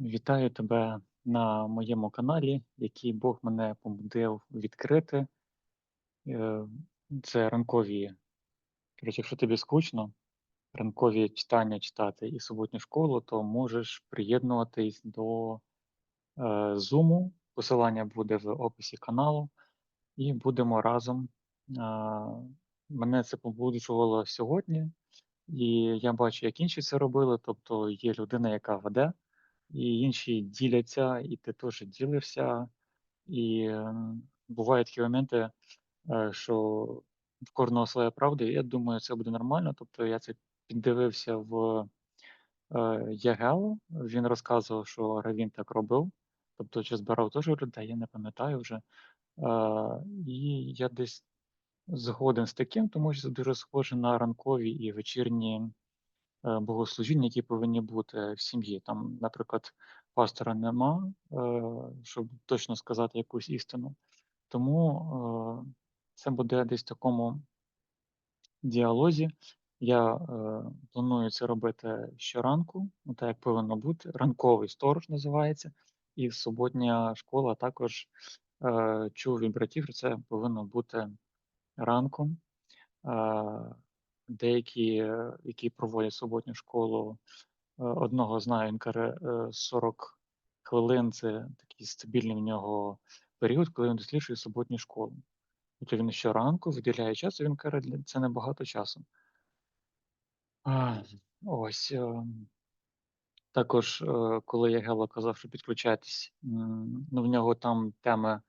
Вітаю тебе на моєму каналі, який Бог мене побудив відкрити. Е, Це ранкові, коротше, якщо тобі скучно, ранкові читання читати і суботню школу, то можеш приєднуватись до е, Zoom. Посилання буде в описі каналу, і будемо разом. Мене це побуджувало сьогодні, і я бачу, як інші це робили. Тобто є людина, яка веде і інші діляться, і ти теж ділився. І бувають такі моменти, що в кожного своя правда, і я думаю, це буде нормально. Тобто я це піддивився в е, ЄГЕЛ, він розказував, що Равін так робив, тобто чи збирав теж людей, я не пам'ятаю вже. Е, І я десь згоден з таким, тому що це дуже схоже на ранкові і вечірні богослужіння, які повинні бути в сім'ї. Там, наприклад, пастора нема, е, щоб точно сказати якусь істину. Тому е, це буде десь в такому діалозі. Я е, планую це робити щоранку, ну, так як повинно бути. Ранковий сторож називається, і суботня школа також е, чув від братів, що це повинно бути ранком. Е, деякі, е, які проводять суботню школу, е, одного знаю, він каже, е, 40 хвилин це такий стабільний в нього період, коли він досліджує суботню школу. Тобто він щоранку виділяє час, і він каже, «Для- це небагато часу. А, ось. е, Також, е, коли Ягело казав, що підключайтесь, ну в нього там теми е,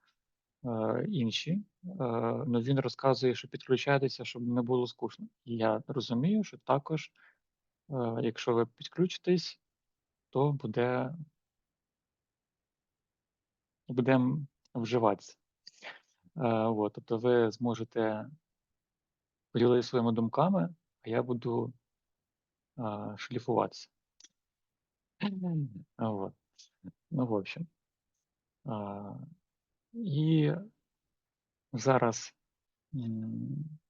інші. Е, ну він розказує, що підключайтеся, щоб не було скучно. І я розумію, що також, е, якщо ви підключитесь, то буде будемо вживатися. Е, от, тобто ви зможете поділитися своїми думками, а я буду е, шліфуватися. Вот. Ну, в общем. І зараз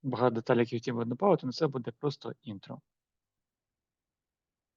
багато деталей, які хотів би добавити, але це буде просто інтро.